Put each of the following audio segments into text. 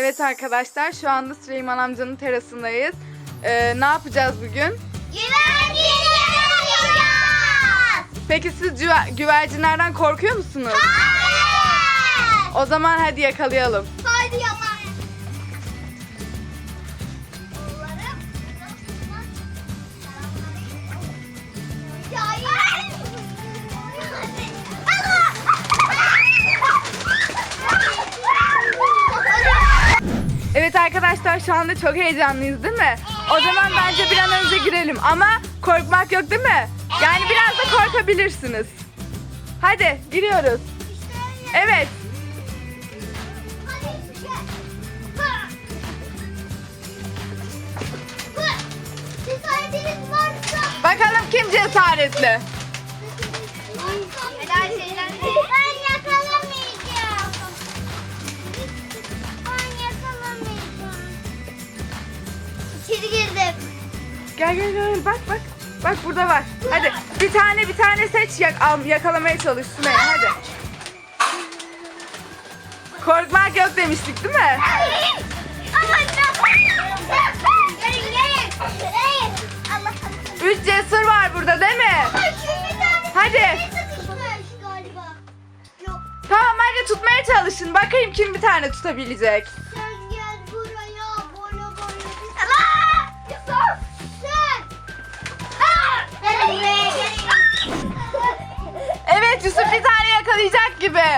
Evet arkadaşlar şu anda Süleyman amcanın terasındayız. Ee, ne yapacağız bugün? Güvercin yakalayacağız. Peki siz güver- güvercinlerden korkuyor musunuz? Hayır. O zaman hadi yakalayalım. Haydi yalan. Şu anda çok heyecanlıyız değil mi? O zaman bence bir an önce girelim ama korkmak yok değil mi? Yani biraz da korkabilirsiniz. Hadi giriyoruz. Evet. Bakalım kim cesaretli? Helal şeyler. Gel gel gel bak bak. Bak burada var. Hadi bir tane bir tane seç yak al, yakalamaya çalış Sümeyye hadi. Korkmak yok demiştik değil mi? Üç cesur var burada değil mi? Hadi. Tamam hadi tutmaya çalışın. Bakayım kim bir tane tutabilecek. Gibi.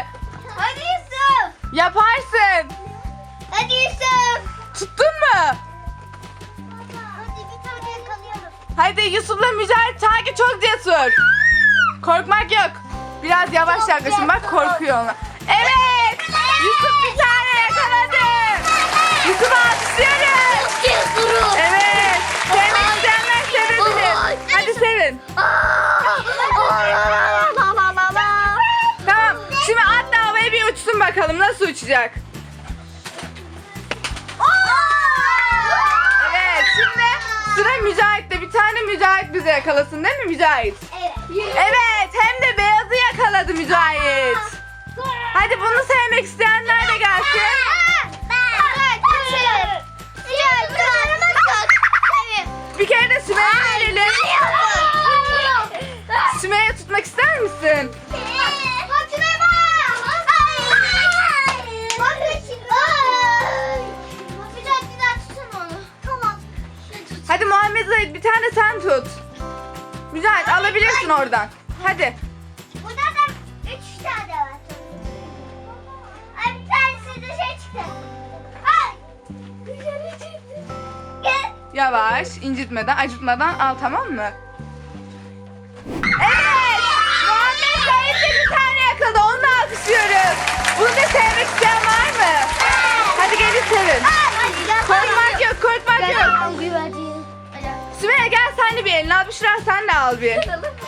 Hadi Yusuf! Yaparsın. Hadi Yusuf! Tuttun mu? Hadi bir tane yakalayalım. Hadi Yusuf'la Mücahit sanki çok cesur. Korkmak yok. Biraz yavaş yaklaşın bak korkuyor onlar. Evet. Yusuf bir tane yakaladı. Yusuf alkışlıyoruz. Cesurum! Evet. Sevmek isteyenler sevebilir. Hadi sevin. Tamam. Bakalım nasıl uçacak. Evet şimdi sıra Mücahit'te. Bir tane Mücahit bize yakalasın değil mi Mücahit? Evet. Evet hem de beyazı yakaladı Mücahit. Hadi bunu sevmek isteyenler de gelsin. Bir kere de Sümeyye verelim. Sümeyye tutmak ister misin? Alabilirsin oradan. Hadi. Burada da üç tane var. Ay bir tanesi de şey çıktı. Ay. Güzel çıktı. Gel. Yavaş, incitmeden, acıtmadan al tamam mı? Evet! Muhammed de bir tane yakaladı. Onu da alkışlıyoruz. Bunu da sevmek isteyen var mı? Al. Büşra sen de al bir.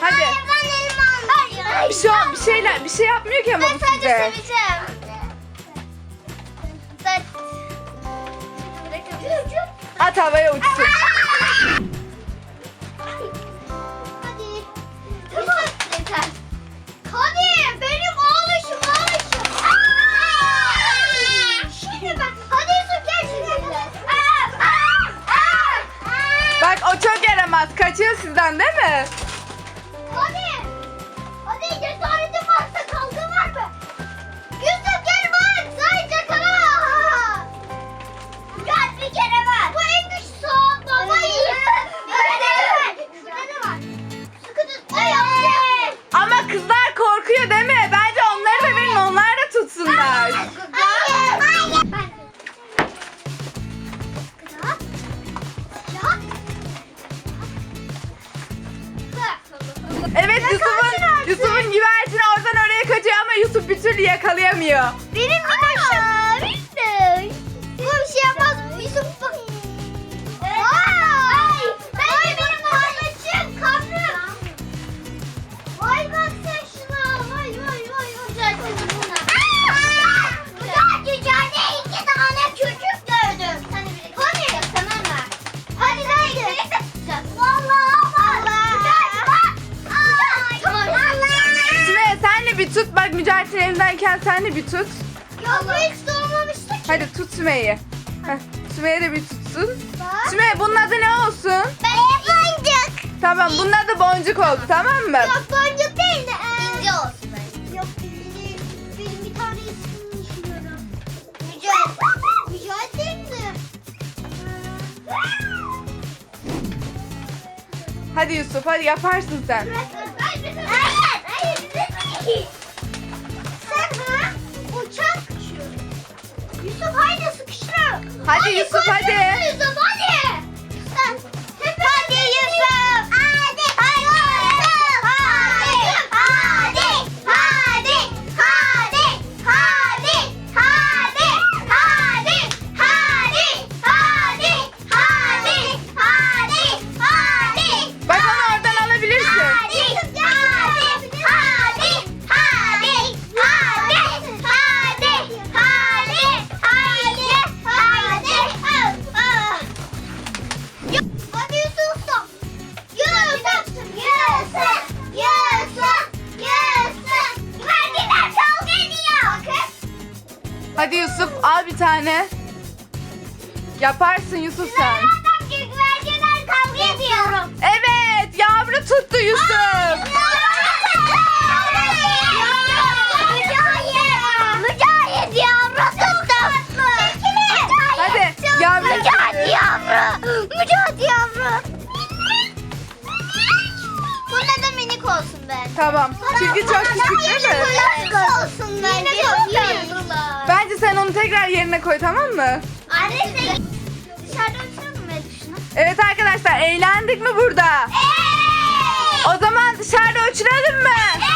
Hadi. Ben elimi aldım. Bir şey, bir şeyler, bir şey yapmıyor ki ama Ben bu sadece size. seveceğim. Ben... At havaya uçsun. Kaçıyor sizden değil mi? Evet Yusuf'un Yusuf'un güvercini oradan oraya kaçıyor ama Yusuf bir türlü yakalayamıyor. Benim bir taşım. Bak Mücahit'in elindeyken sen de bir tut. Yok bu hiç doğmamıştı ki. Hadi tut Sümeyye. Heh, Sümeyye de bir tutsun. Bak. Sümeyye bunun adı ne olsun? Ben boncuk. Tamam bunun adı boncuk oldu tamam mı? Yok boncuk değil de. İnce olsun bence. Yok değil. Benim bir tane ismini düşünüyorum. Mücahit. Mücahit değil mi? Hadi Yusuf hadi yaparsın sen. Hayır, hayır, hayır. Sen Yusuf haydi sıkıştır. Hadi Yusuf, hadi. Yusuf tane. Yaparsın Yusuf sen. Minik olsun ben. Tamam. Çünkü çok küçük değil mi? Minik olsun bence. Çok tatlılar. Bence sen onu tekrar yerine koy tamam mı? Anne sen dışarıda uçuralım mı şunu? Evet arkadaşlar eğlendik mi burada? O zaman dışarıda uçuralım mı? Çıkıyoruz.